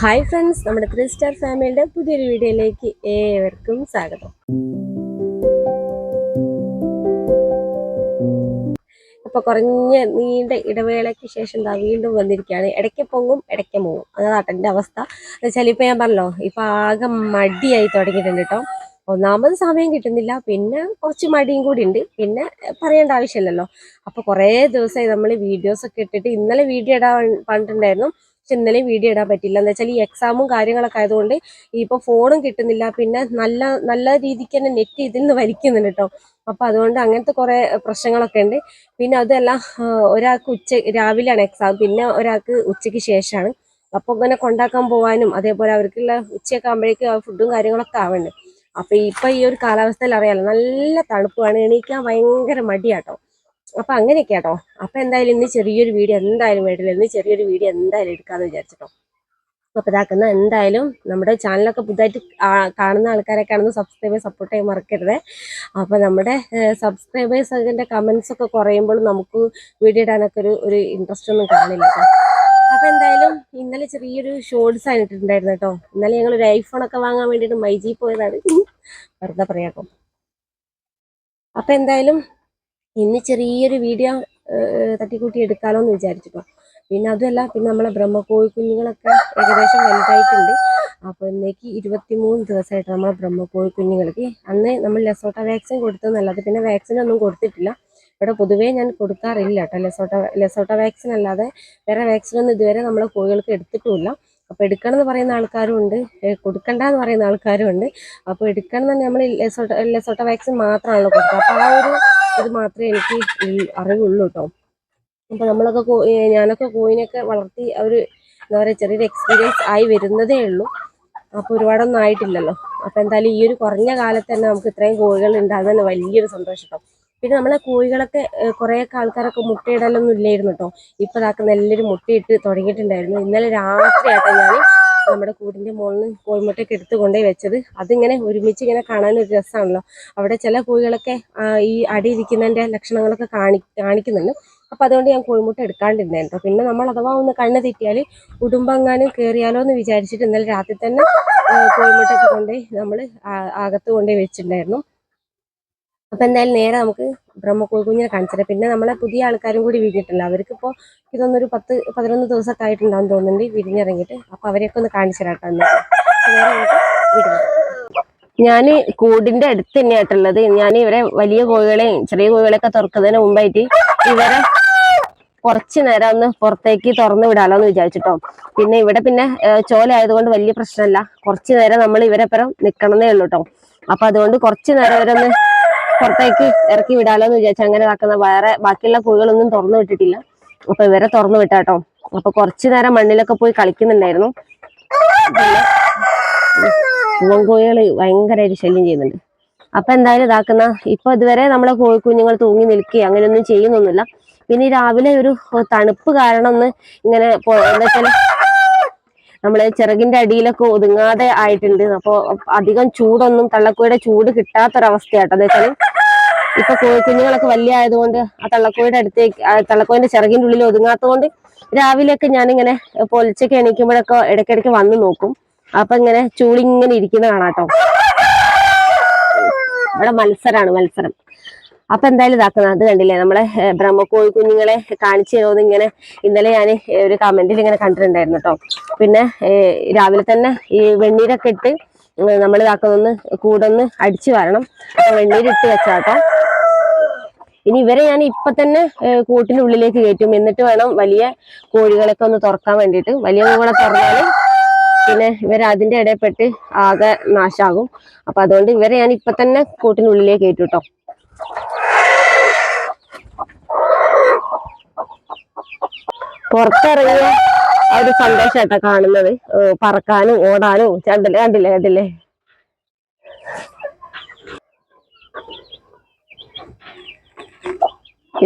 Hi friends നമ്മുടെ three star ഫാമിലിയുടെ പുതിയൊരു വീഡിയോയിലേക്ക് ഏവർക്കും സ്വാഗതം. അപ്പൊ കുറഞ്ഞ നീണ്ട ഇടവേളയ്ക്ക് ശേഷം എന്താ വീണ്ടും വന്നിരിക്കുകയാണ്. ഇടയ്ക്ക് പൊങ്ങും ഇടയ്ക്ക് മൂങ്ങും. അതാണ് എന്റെ അവസ്ഥ. എന്ന് വെച്ചാൽ ഇപ്പൊ ഞാൻ പറഞ്ഞല്ലോ ഇപ്പൊ ആകെ മടിയായി തുടങ്ങിയിട്ടുണ്ട് കേട്ടോ. ഒന്നാമത് സമയം കിട്ടുന്നില്ല പിന്നെ കുറച്ച് മടിയും കൂടി ഉണ്ട്. പിന്നെ പറയേണ്ട ആവശ്യമില്ലല്ലോ. അപ്പൊ കുറേ ദിവസമായി നമ്മൾ വീഡിയോസ് ഒക്കെ ഇട്ടിട്ട് ഇന്നലെ വീഡിയോ ഇടാൻ പറഞ്ഞിട്ടുണ്ടായിരുന്നു പക്ഷെ ഇന്നലെയും വീഡിയോ ഇടാൻ പറ്റില്ല എന്ന് വെച്ചാൽ ഈ എക്സാമും കാര്യങ്ങളൊക്കെ ആയതുകൊണ്ട് ഇപ്പോൾ ഫോണും കിട്ടുന്നില്ല. പിന്നെ നല്ല നല്ല രീതിക്ക് തന്നെ നെറ്റ് ഇതിൽ നിന്ന് വലിക്കുന്നുണ്ട് കേട്ടോ. അപ്പം അതുകൊണ്ട് അങ്ങനത്തെ കുറേ പ്രശ്നങ്ങളൊക്കെ ഉണ്ട്. പിന്നെ അതല്ല ഒരാൾക്ക് ഉച്ച രാവിലെയാണ് എക്സാം പിന്നെ ഒരാൾക്ക് ഉച്ചയ്ക്ക് ശേഷമാണ്. അപ്പോൾ ഇങ്ങനെ കൊണ്ടാക്കാൻ പോകാനും അതേപോലെ അവർക്കുള്ള ഉച്ചയൊക്കെ ആകുമ്പോഴേക്കും ഫുഡും കാര്യങ്ങളൊക്കെ ആവുന്നുണ്ട്. അപ്പോൾ ഇപ്പം ഈ ഒരു കാലാവസ്ഥയിൽ അറിയാലോ നല്ല തണുപ്പാണ്. എണീക്കാൻ ഭയങ്കര മടിയാട്ടോ. അപ്പൊ അങ്ങനെയൊക്കെ കേട്ടോ അപ്പൊ എന്തായാലും ഇന്ന് ചെറിയൊരു വീഡിയോ എന്തായാലും വേണ്ടില്ല. ഇന്ന് ചെറിയൊരു വീഡിയോ എന്തായാലും എടുക്കാന്ന് വിചാരിച്ചിട്ടോ. അപ്പൊ ഇതാക്കുന്ന എന്തായാലും നമ്മുടെ ചാനലൊക്കെ പുതുതായിട്ട് കാണുന്ന ആൾക്കാരൊക്കെ ആണെന്ന് സബ്സ്ക്രൈബേഴ്സ് സപ്പോർട്ട് ചെയ്യാൻ മറക്കരുത്. അപ്പൊ നമ്മുടെ സബ്സ്ക്രൈബേഴ്സ് അതിന്റെ കമന്റ്സ് ഒക്കെ കുറയുമ്പോൾ നമുക്ക് വീഡിയോ ഇടാനൊക്കെ ഒരു ഒരു ഇൻട്രസ്റ്റ് ഒന്നും കാണില്ല അപ്പൊ എന്തായാലും ഇന്നലെ ചെറിയൊരു ഷോർട്സ് ആയിട്ടുണ്ടായിരുന്നു കേട്ടോ ഇന്നലെ ഞങ്ങൾ ഒരു ഐഫോൺ ഒക്കെ വാങ്ങാൻ വേണ്ടിയിട്ട് മൈജി പോയതാണ്. വെറുതെ പറയാട്ടോ അപ്പൊ എന്തായാലും ഇന്ന് ചെറിയൊരു വീഡിയോ തട്ടിക്കൂട്ടി എടുക്കാലോ എന്ന് വിചാരിച്ചിട്ടോ. പിന്നെ അതുമല്ല പിന്നെ നമ്മളെ ബ്രഹ്മക്കോഴി കുഞ്ഞുങ്ങളൊക്കെ ഏകദേശം വലുതായിട്ടുണ്ട്. അപ്പോൾ ഇന്നേക്ക് ഇരുപത്തിമൂന്ന് ദിവസമായിട്ട് നമ്മളെ ബ്രഹ്മക്കോഴി കുഞ്ഞുങ്ങൾക്ക് അന്ന് നമ്മൾ ലെസോട്ട വാക്സിൻ കൊടുത്തതെന്നല്ലാതെ പിന്നെ വാക്സിൻ ഒന്നും കൊടുത്തിട്ടില്ല. ഇവിടെ പൊതുവേ ഞാൻ കൊടുക്കാറില്ല കേട്ടോ ലെസോട്ട ലെസോട്ട വാക്സിൻ അല്ലാതെ വേറെ വാക്സിനൊന്നും ഇതുവരെ നമ്മളെ കോഴികൾക്ക് എടുത്തിട്ടുമില്ല. അപ്പോൾ എടുക്കണം എന്ന് പറയുന്ന ആൾക്കാരും ഉണ്ട് കൊടുക്കണ്ട എന്ന് പറയുന്ന ആൾക്കാരും ഉണ്ട് അപ്പോൾ എടുക്കണം എന്ന് നമ്മൾ ലെസോട്ട വാക്സിൻ മാത്രമാണല്ലോ കൊടുക്കുക. അപ്പോൾ ആ ഒരു ഇത് മാത്രമേ എനിക്ക് അറിവുള്ളൂ കേട്ടോ അപ്പോൾ നമ്മളൊക്കെ കോ- ഞാനൊക്കെ കോയിനൊക്കെ വളർത്തി ഒരു എന്താ പറയുക ചെറിയൊരു എക്സ്പീരിയൻസ് ആയി വരുന്നതേ ഉള്ളൂ. അപ്പോൾ ഒരുപാടൊന്നും ആയിട്ടില്ലല്ലോ. അപ്പോൾ എന്തായാലും ഈ ഒരു കുറഞ്ഞ കാലത്ത് തന്നെ നമുക്ക് ഇത്രയും കോഴികൾ ഉണ്ട് വലിയൊരു സന്തോഷം പിന്നെ നമ്മളെ കോഴികളൊക്കെ കുറേയൊക്കെ ആൾക്കാരൊക്കെ മുട്ടയിടലൊന്നും ഇല്ലായിരുന്നു കേട്ടോ ഇപ്പോൾ ഇതാക്കുന്ന എല്ലാവരും മുട്ടയിട്ട് തുടങ്ങിയിട്ടുണ്ടായിരുന്നു. ഇന്നലെ രാത്രിയായിട്ട് ഞാൻ നമ്മുടെ കൂടിന്റെ മുകളിൽ കോഴിമുട്ടയൊക്കെ എടുത്ത് കൊണ്ടുപോയി വെച്ചത്. അതിങ്ങനെ ഒരുമിച്ച് ഇങ്ങനെ കാണാൻ ഒരു രസമാണല്ലോ അവിടെ ചില കോഴികളൊക്കെ ഈ അടിയിരിക്കുന്നതിന്റെ ലക്ഷണങ്ങളൊക്കെ കാണി കാണിക്കുന്നുണ്ട്. അപ്പം അതുകൊണ്ട് ഞാൻ കോഴിമുട്ട എടുക്കാണ്ടിരുന്നായിരുന്നു കേട്ടോ. പിന്നെ നമ്മൾ അഥവാ ഒന്ന് കണ്ണ് തെറ്റിയാൽ ഉടുമ്പെങ്ങാനും കയറിയാലോ എന്ന് വിചാരിച്ചിട്ട് ഇന്നലെ രാത്രി തന്നെ കോഴിമുട്ടൊക്കെ കൊണ്ടുപോയി നമ്മൾ അകത്ത് കൊണ്ടുപോയി വെച്ചിട്ടുണ്ടായിരുന്നു. അപ്പൊ എന്തായാലും നേരെ നമുക്ക് ബ്രഹ്മക്കോഴി കുഞ്ഞിനെ പിന്നെ നമ്മളെ പുതിയ ആൾക്കാരും കൂടി വിരിഞ്ഞിട്ടില്ല ഇപ്പോ ഇതൊന്നൊരു പത്ത് പതിനൊന്ന് ദിവസമൊക്കെ ആയിട്ടുണ്ടാവും തോന്നുന്നുണ്ട്. വിരിഞ്ഞിറങ്ങിയിട്ട്. അപ്പൊ അവരെയൊക്കെ ഒന്ന് കാണിച്ചു തരാട്ടോ നേരെ ഞാൻ കൂടിന്റെ അടുത്ത് തന്നെയായിട്ടുള്ളത് ഞാൻ ഇവരെ വലിയ കോഴികളെയും ചെറിയ കോഴികളെയൊക്കെ തുറക്കുന്നതിന് മുമ്പായിട്ട് ഇവരെ കുറച്ച് നേരം ഒന്ന് പുറത്തേക്ക് തുറന്നു വിടാലോ എന്ന് വിചാരിച്ചിട്ടോ. പിന്നെ ഇവിടെ പിന്നെ ചോല ആയതുകൊണ്ട് വലിയ പ്രശ്നമല്ല. കുറച്ച് നേരം നമ്മൾ ഇവരെ പരം നിക്കണമെന്നേ ഉള്ളൂ കേട്ടോ. അപ്പൊ അതുകൊണ്ട് കുറച്ച് നേരം ഇവരൊന്ന് പുറത്തേക്ക് ഇറക്കി വിടാലോ എന്ന് വിചാരിച്ചു അങ്ങനെ ഇതാക്കുന്ന വേറെ ബാക്കിയുള്ള കോഴികളൊന്നും തുറന്നു വിട്ടിട്ടില്ല. അപ്പൊ ഇവരെ തുറന്നു വിട്ടാട്ടോ. അപ്പൊ കുറച്ചു നേരം മണ്ണിലൊക്കെ പോയി കളിക്കുന്നുണ്ടായിരുന്നു. പിന്നെ പൂവൻകോഴികൾ ഭയങ്കരമായിട്ട് ശല്യം ചെയ്യുന്നുണ്ട്. അപ്പൊ എന്തായാലും ഇതാക്കുന്ന ഇപ്പൊ ഇതുവരെ നമ്മളെ കോഴി കുഞ്ഞുങ്ങൾ തൂങ്ങി നിൽക്കുകയും അങ്ങനെയൊന്നും ചെയ്യുന്നൊന്നുമില്ല. പിന്നെ രാവിലെ ഒരു തണുപ്പ് കാരണം ഒന്ന് ഇങ്ങനെ എന്താ വെച്ചാൽ നമ്മൾ ചിറകിന്റെ അടിയിലൊക്കെ ഒതുങ്ങാതെ ആയിട്ടുണ്ട്. അപ്പൊ അധികം ചൂടൊന്നും തള്ളക്കോയുടെ ചൂട് കിട്ടാത്തൊരവസ്ഥയാട്ടോ. എന്താ വെച്ചാൽ ഇപ്പൊ കോഴിക്കുഞ്ഞുങ്ങളൊക്കെ വലിയ ആയതുകൊണ്ട് ആ തള്ളക്കോയുടെ അടുത്തേക്ക് ആ തള്ളക്കോയിന്റെ ചിറകിന്റെ ഉള്ളിൽ ഒതുങ്ങാത്തതുകൊണ്ട് രാവിലെയൊക്കെ ഞാനിങ്ങനെ പൊലിച്ചൊക്കെ എണീക്കുമ്പോഴൊക്കെ ഇടയ്ക്കിടയ്ക്ക് വന്ന് നോക്കും. അപ്പൊ ഇങ്ങനെ ചൂളിങ്ങനെ ഇരിക്കുന്ന കാണാട്ടോ. ഇവിടെ മത്സരാണ് മത്സരം. അപ്പൊ എന്തായാലും ഇതാക്കുന്നത് അത് കണ്ടില്ലേ നമ്മളെ ബ്രഹ്മക്കോഴി കുഞ്ഞുങ്ങളെ കാണിച്ചു തരുമെന്ന് ഇങ്ങനെ ഇന്നലെ ഞാൻ ഒരു കമന്റിൽ ഇങ്ങനെ കണ്ടിട്ടുണ്ടായിരുന്നു കേട്ടോ പിന്നെ രാവിലെ തന്നെ ഈ വെണ്ണീരൊക്കെ ഇട്ട് നമ്മൾ ഇതാക്കുന്നൊന്ന് കൂടൊന്ന് അടിച്ചു വരണം. വെണ്ണീരിട്ട് വെച്ചാട്ടോ. ഇനി ഇവരെ ഞാൻ ഇപ്പൊ തന്നെ കൂട്ടിന്റെ ഉള്ളിലേക്ക് കയറ്റും. എന്നിട്ട് വേണം വലിയ കോഴികളൊക്കെ ഒന്ന് തുറക്കാൻ വേണ്ടിയിട്ട്. വലിയ കോഴികളെ തുറന്നാൽ പിന്നെ ഇവർ അതിന്റെ ഇടയിൽപ്പെട്ട് ആകെ നാശാകും. അപ്പൊ അതുകൊണ്ട് ഇവരെ ഞാൻ ഇപ്പൊ തന്നെ കൂട്ടിനുള്ളിലേക്ക് കയറ്റും കേട്ടോ പുറത്തിറങ്ങിയ ഒരു സന്തോഷമായിട്ടാണ് കാണുന്നത്. പറക്കാനും ഓടാനും. ചണ്ടല്ലേ കണ്ടില്ലേ കണ്ടില്ലേ?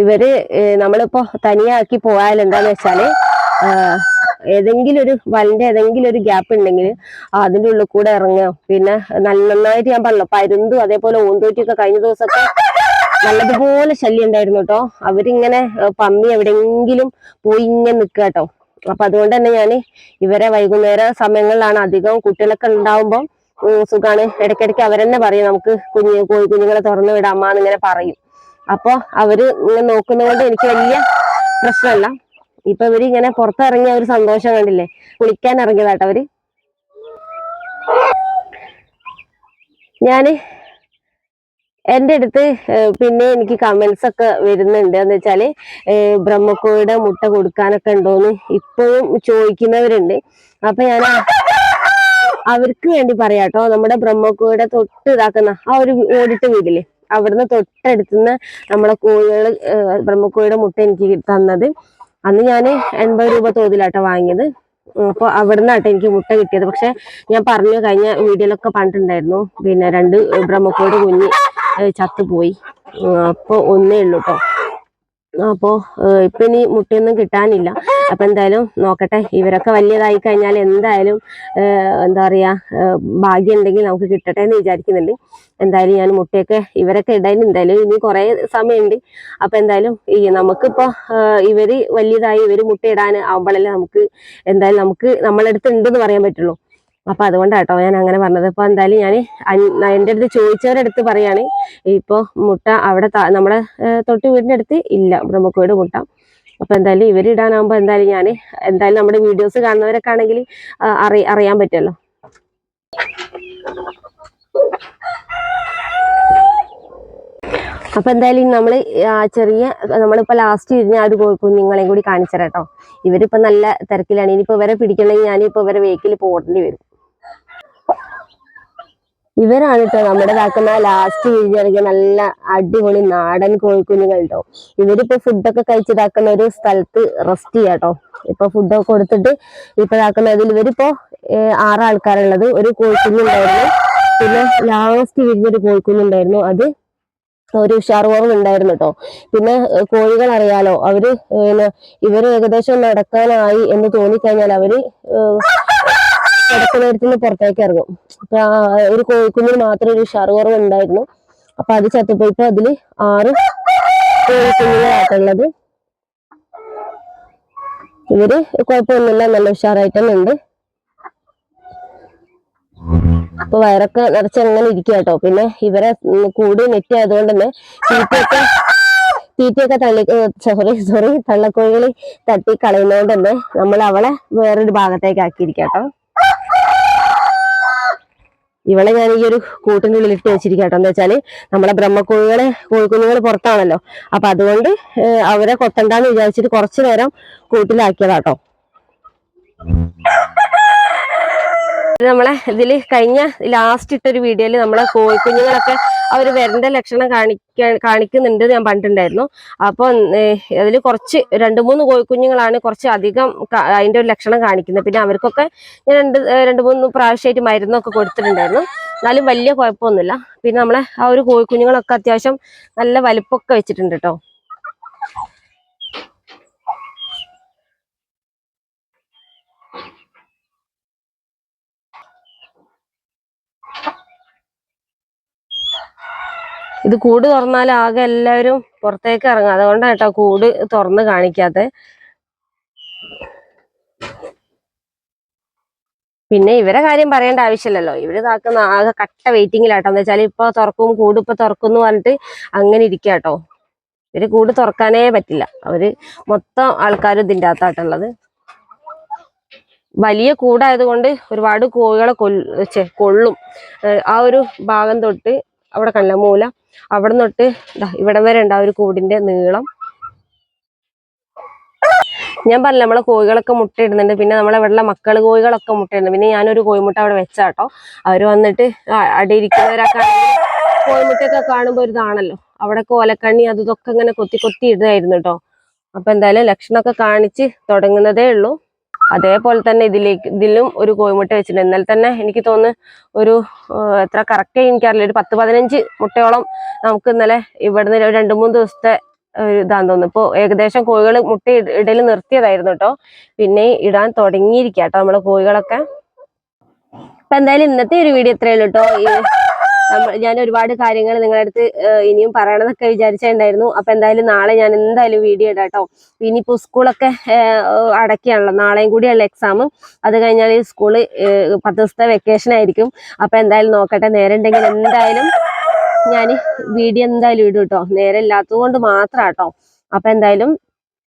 ഇവർ നമ്മളിപ്പോ തനിയാക്കി പോയാൽ എന്താന്ന് വെച്ചാൽ ഏതെങ്കിലും ഒരു വലിന്റെ ഏതെങ്കിലും ഒരു ഗ്യാപ്പ് ഉണ്ടെങ്കിൽ അതിന്റെ ഉള്ളിൽ കൂടെ ഇറങ്ങുക. പിന്നെ നന്നായിട്ട് ഞാൻ പറഞ്ഞല്ലോ പരുന്തും അതേപോലെ ഓന്തോറ്റിയൊക്കെ കഴിഞ്ഞ ദിവസമൊക്കെ നല്ലതുപോലെ ശല്യം ഉണ്ടായിരുന്നു കേട്ടോ. അവരിങ്ങനെ പമ്മി എവിടെയെങ്കിലും പോയി ഇങ്ങനെ നിൽക്കുക കേട്ടോ. അപ്പൊ അതുകൊണ്ട് തന്നെ ഞാൻ ഇവരെ വൈകുന്നേര സമയങ്ങളിലാണ് അധികം കുട്ടികളൊക്കെ ഉണ്ടാവുമ്പോൾ സുഖാണ്. ഇടയ്ക്കിടയ്ക്ക് അവരെന്നെ പറയും നമുക്ക് കുഞ്ഞു കോഴി കുഞ്ഞുങ്ങളെ തുറന്നു വിടാമെന്നിങ്ങനെ പറയും. അപ്പൊ അവർ ഇങ്ങനെ നോക്കുന്നതുകൊണ്ട് എനിക്ക് വലിയ പ്രശ്നമല്ല ഇപ്പൊ ഇവർ ഇങ്ങനെ പുറത്തിറങ്ങിയ ഒരു സന്തോഷം കണ്ടില്ലേ? കുളിക്കാൻ ഇറങ്ങിയതാട്ടോ അവർ. ഞാൻ എന്റെ അടുത്ത് പിന്നെ എനിക്ക് കമന്റ്സ് ഒക്കെ വരുന്നുണ്ട്. എന്ന് വെച്ചാൽ ബ്രഹ്മക്കോയുടെ മുട്ട കൊടുക്കാനൊക്കെ ഉണ്ടോന്ന് ഇപ്പോഴും ചോദിക്കുന്നവരുണ്ട്. അപ്പൊ ഞാൻ അവർക്ക് വേണ്ടി പറയാട്ടോ. നമ്മുടെ ബ്രഹ്മക്കോയുടെ തൊട്ട് ഇതാക്കുന്ന ആ ഒരു ഓടിട്ട വീടില്ലേ? അവിടുന്ന് തൊട്ടടുത്തുനിന്ന് നമ്മളെ കോഴികൾ ബ്രഹ്മക്കോഴിയുടെ മുട്ട എനിക്ക് തന്നത്. അന്ന് ഞാൻ എൺപത് രൂപ തോതിലാട്ടോ വാങ്ങിയത്. അപ്പോൾ അവിടുന്ന് ആട്ടോ എനിക്ക് മുട്ട കിട്ടിയത്. പക്ഷെ ഞാൻ പറഞ്ഞു കഴിഞ്ഞ വീഡിയോയിലൊക്കെ പണ്ടുണ്ടായിരുന്നു പിന്നെ രണ്ട് ബ്രഹ്മക്കോഴി കുഞ്ഞ് ചത്തുപോയി. അപ്പോൾ ഒന്നേ ഉള്ളൂ കേട്ടോ അപ്പോൾ ഇപ്പൊ ഇനി മുട്ടയൊന്നും കിട്ടാനില്ല. അപ്പൊ എന്തായാലും നോക്കട്ടെ. ഇവരൊക്കെ വലിയതായി കഴിഞ്ഞാൽ എന്തായാലും എന്താ പറയുക ഭാഗ്യം ഉണ്ടെങ്കിൽ നമുക്ക് കിട്ടട്ടെ എന്ന് വിചാരിക്കുന്നുണ്ട്. എന്തായാലും ഞാൻ മുട്ടയൊക്കെ ഇവരൊക്കെ ഇടാൻ എന്തായാലും ഇനി കുറേ സമയമുണ്ട്. അപ്പം എന്തായാലും ഈ നമുക്കിപ്പോൾ ഇവർ വലിയതായി ഇവർ മുട്ടയിടാൻ ആവുമ്പോഴല്ലേ നമുക്ക് എന്തായാലും നമുക്ക് നമ്മളടുത്ത് ഉണ്ടെന്ന് പറയാൻ പറ്റുള്ളൂ. അപ്പോൾ അതുകൊണ്ടാട്ടോ ഞാൻ അങ്ങനെ പറഞ്ഞത്. അപ്പോൾ എന്തായാലും ഞാൻ എന്റെ അടുത്ത് ചോദിച്ചവരുടെ അടുത്ത് പറയാണ് ഇപ്പോൾ മുട്ട അവിടെ നമ്മുടെ തൊട്ട് വീടിന്റെ അടുത്ത് ഇല്ല. ബ്രഹ്മക്കോട് മുട്ട. അപ്പൊ എന്തായാലും ഇവരിടാനാകുമ്പോ എന്തായാലും ഞാൻ എന്തായാലും നമ്മുടെ വീഡിയോസ് കാണുന്നവരൊക്കെ ആണെങ്കിൽ അറി അറിയാൻ പറ്റുമല്ലോ അപ്പൊ എന്തായാലും നമ്മൾ ആ ചെറിയ നമ്മളിപ്പോ ലാസ്റ്റ് ഇരുന്ന ആ ഒരു കുഞ്ഞുങ്ങളെയും കൂടി കാണിച്ചു തരാം കേട്ടോ ഇവരിപ്പോ നല്ല തിരക്കിലാണ്. ഇനിയിപ്പോ ഇവരെ പിടിക്കണമെങ്കിൽ ഞാനിപ്പോ ഇവരെ വെഹിക്കിൽ പോകേണ്ടി വരും. ഇവരാണ് കേട്ടോ നമ്മുടെ കാക്കുന്ന ലാസ്റ്റ് വിരിഞ്ഞിറങ്ങിയ നല്ല അടിപൊളി നാടൻ കോഴിക്കുഞ്ഞുങ്ങൾ കേട്ടോ ഇവരിപ്പോ ഫുഡൊക്കെ കഴിച്ചിതാക്കുന്ന ഒരു സ്ഥലത്ത് റെസ്റ്റ് ചെയ്യാം കേട്ടോ ഇപ്പൊ ഫുഡൊക്കെ കൊടുത്തിട്ട് ഇപ്പൊ ഇതാക്കുന്ന ഇതിൽ ഇവരിപ്പോ ആറാൾക്കാരുള്ളത്. ഒരു കോഴിക്കുഞ്ഞുണ്ടായിരുന്നു. പിന്നെ ലാസ്റ്റ് വിരിഞ്ഞൊരു കോഴിക്കുഞ്ഞുണ്ടായിരുന്നു. അത് ഒരു ഉഷാർ കുറവുണ്ടായിരുന്നു കേട്ടോ പിന്നെ കോഴികൾ അറിയാലോ. അവർ ഇവർ ഏകദേശം നടക്കാനായി എന്ന് തോന്നിക്കഴിഞ്ഞാൽ അവർ ഏഹ്, നേരത്തിൽ നിന്ന് പുറത്തേക്ക് ഇറങ്ങും. അപ്പൊ ഒരു കോഴിക്കുഞ്ഞിന് മാത്രം ഒരു ഉഷാർ കുറവ് ഉണ്ടായിരുന്നു. അപ്പൊ അത് ചത്തുപോയിട്ട് അതിൽ ആറ് കോഴിക്കുഞ്ഞുങ്ങളായിട്ടുള്ളത് ഇവർ കുഴപ്പമൊന്നുമില്ല നല്ല ഉഷാറായിട്ട് ഉണ്ട്. അപ്പൊ വയറൊക്കെ നിറച്ച് അങ്ങനെ ഇരിക്കുക കേട്ടോ പിന്നെ ഇവരെ കൂടി കൂട് നെറ്റ് ആയതുകൊണ്ട് തന്നെ തീറ്റയൊക്കെ തീറ്റയൊക്കെ തള്ളി സോറി സോറി തള്ളക്കോഴികൾ തട്ടി കളയുന്നതുകൊണ്ട് തന്നെ നമ്മൾ അവളെ വേറൊരു ഭാഗത്തേക്ക് ആക്കിയിരിക്കാം കേട്ടോ ഇവളെ ഞാൻ ഈ ഒരു കൂട്ടിനുള്ളിൽ ഇട്ട് വെച്ചിരിക്കാം എന്താ വെച്ചാൽ നമ്മളെ ബ്രഹ്മക്കോഴികളെ കോഴിക്കുഞ്ഞുങ്ങൾ പുറത്താണല്ലോ. അപ്പൊ അതുകൊണ്ട് അവരെ കൊത്തണ്ടെന്ന് വിചാരിച്ചിട്ട് കുറച്ചു നേരം കൂട്ടിലാക്കിയതാട്ടോ നമ്മളെ ഇതിൽ കഴിഞ്ഞ ലാസ്റ്റ് ഇട്ടൊരു വീഡിയോയിൽ നമ്മളെ കോഴിക്കുഞ്ഞുങ്ങളൊക്കെ അവർ വരണ്ട ലക്ഷണം കാണിക്ക കാണിക്കുന്നുണ്ട് ഞാൻ പണ്ടുണ്ടായിരുന്നു. അപ്പൊ അതിൽ കുറച്ച് രണ്ട് മൂന്ന് കോഴിക്കുഞ്ഞുങ്ങളാണ് കുറച്ച് അധികം അതിന്റെ ഒരു ലക്ഷണം കാണിക്കുന്നത്. പിന്നെ അവർക്കൊക്കെ ഞാൻ രണ്ട് രണ്ട് മൂന്ന് പ്രാവശ്യമായിട്ട് മരുന്നൊക്കെ കൊടുത്തിട്ടുണ്ടായിരുന്നു. എന്നാലും വലിയ കുഴപ്പമൊന്നുമില്ല. പിന്നെ നമ്മളെ ആ ഒരു കോഴിക്കുഞ്ഞുങ്ങളൊക്കെ അത്യാവശ്യം നല്ല വലുപ്പൊക്കെ വെച്ചിട്ടുണ്ട് കേട്ടോ ഇത് കൂട് തുറന്നാൽ ആകെ എല്ലാവരും പുറത്തേക്ക് ഇറങ്ങും. അതുകൊണ്ടാണ് കേട്ടോ കൂട് തുറന്ന് കാണിക്കാത്ത. പിന്നെ ഇവരെ കാര്യം പറയേണ്ട ആവശ്യമില്ലല്ലോ. ഇവർ ഇതാക്കുന്ന ആകെ കട്ട വെയിറ്റിംഗിലാട്ടോ എന്ന് വെച്ചാൽ ഇപ്പൊ തുറക്കും കൂട് ഇപ്പൊ തുറക്കും എന്ന് പറഞ്ഞിട്ട് അങ്ങനെ ഇരിക്കുക കേട്ടോ. ഇവർ കൂട് തുറക്കാനേ പറ്റില്ല. അവർ മൊത്തം ആൾക്കാർ ഇതിന്റെ അകത്താട്ടുള്ളത് വലിയ കൂടായത് കൊണ്ട് ഒരുപാട് കോഴികളെ കൊല്ലു കൊള്ളും. ആ ഒരു ഭാഗം തൊട്ട് അവിടെ കണ്ടില്ല മൂല? അവിടെ തൊട്ട് ഇവിടം വരെ ഉണ്ട് ആ ഒരു കൂടിന്റെ നീളം. ഞാൻ പറഞ്ഞ നമ്മളെ കോഴികളൊക്കെ മുട്ടയിടുന്നുണ്ട്. പിന്നെ നമ്മളെ വെള്ള മക്കൾ കോഴികളൊക്കെ മുട്ടയിടുന്നുണ്ട്. പിന്നെ ഞാനൊരു കോഴിമുട്ട അവിടെ വെച്ചാട്ടോ. അവർ വന്നിട്ട് അടിയിരിക്കുന്നവരൊക്കെ കോഴിമുട്ടയൊക്കെ കാണുമ്പോൾ ഇതാണല്ലോ. അവിടെ കോലക്കണ്ണി അതൊക്കെ ഇങ്ങനെ കൊത്തി കൊത്തി ഇടുന്നായിരുന്നു കേട്ടോ അപ്പൊ എന്തായാലും ലക്ഷണമൊക്കെ കാണിച്ച് തുടങ്ങുന്നതേ ഉള്ളൂ. അതേപോലെ തന്നെ ഇതിലേക്ക് ഇതിലും ഒരു കോഴിമുട്ട വെച്ചിട്ടുണ്ട്. എന്നാൽ തന്നെ എനിക്ക് തോന്നുന്നു ഒരു എത്ര കറക്റ്റ് എനിക്കറിയില്ല. ഒരു പത്ത് പതിനഞ്ച് മുട്ടയോളം നമുക്ക് ഇന്നലെ ഇവിടുന്ന് രണ്ട് മൂന്ന് ദിവസത്തെ ഇതാന്ന് തോന്നുന്നു. ഇപ്പോൾ ഏകദേശം കോഴികൾ മുട്ട ഇടൽ നിർത്തിയതായിരുന്നു കേട്ടോ. പിന്നെ ഇടാൻ തുടങ്ങിയിരിക്കുക കേട്ടോ നമ്മളെ കോഴികളൊക്കെ. അപ്പം എന്തായാലും ഇന്നത്തെ ഒരു വീഡിയോ ഇത്രയേ കേട്ടോ. ഞാൻ ഒരുപാട് കാര്യങ്ങൾ നിങ്ങളുടെ അടുത്ത് ഇനിയും പറയണമെന്നൊക്കെ വിചാരിച്ചിട്ടുണ്ടായിരുന്നു. അപ്പൊ എന്തായാലും നാളെ ഞാൻ എന്തായാലും വീഡിയോ ഇടാം കേട്ടോ. ഇനിയിപ്പോ സ്കൂളൊക്കെ അടക്കിയാണല്ലോ നാളെയും കൂടിയുള്ള എക്സാം അത് കഴിഞ്ഞാൽ സ്കൂൾ പത്ത് ദിവസത്തെ വെക്കേഷൻ ആയിരിക്കും. അപ്പൊ എന്തായാലും നോക്കട്ടെ. നേരെ ഉണ്ടെങ്കിൽ എന്തായാലും ഞാൻ വീഡിയോ എന്തായാലും ഇടും കേട്ടോ. നേരെ ഇല്ലാത്തത് കൊണ്ട് മാത്രം കേട്ടോ. അപ്പൊ എന്തായാലും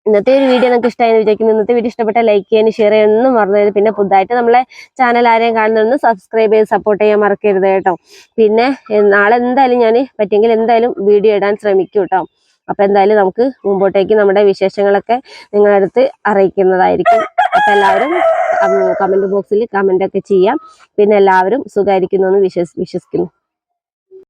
ഇന്നത്തെ ഒരു വീഡിയോ നിങ്ങൾക്ക് ഇഷ്ടമായി വിചാരിക്കുന്നു. ഇന്നത്തെ വീഡിയോ ഇഷ്ടപ്പെട്ട ലൈക്ക് ചെയ്യാനും ഷെയർ ചെയ്യാനൊന്നും മറന്നരുത് പിന്നെ പുതുതായിട്ട് നമ്മളെ ചാനൽ ആരെയും കാണുന്നതെന്ന് സബ്സ്ക്രൈബ് ചെയ്ത് സപ്പോർട്ട് ചെയ്യാൻ മറക്കരുത് കേട്ടോ. പിന്നെ നാളെ എന്തായാലും ഞാൻ പറ്റിയെങ്കിൽ എന്തായാലും വീഡിയോ ഇടാൻ ശ്രമിക്കും കേട്ടോ. അപ്പൊ എന്തായാലും നമുക്ക് മുമ്പോട്ടേക്ക് നമ്മുടെ വിശേഷങ്ങളൊക്കെ നിങ്ങളുടെ അടുത്ത് അറിയിക്കുന്നതായിരിക്കും. അപ്പൊ എല്ലാവരും കമന്റ് ബോക്സിൽ കമന്റ് ഒക്കെ ചെയ്യാം. പിന്നെ എല്ലാവരും സുഖമായിരിക്കുന്നു എന്ന് വിശ്വസ് വിശ്വസിക്കുന്നു.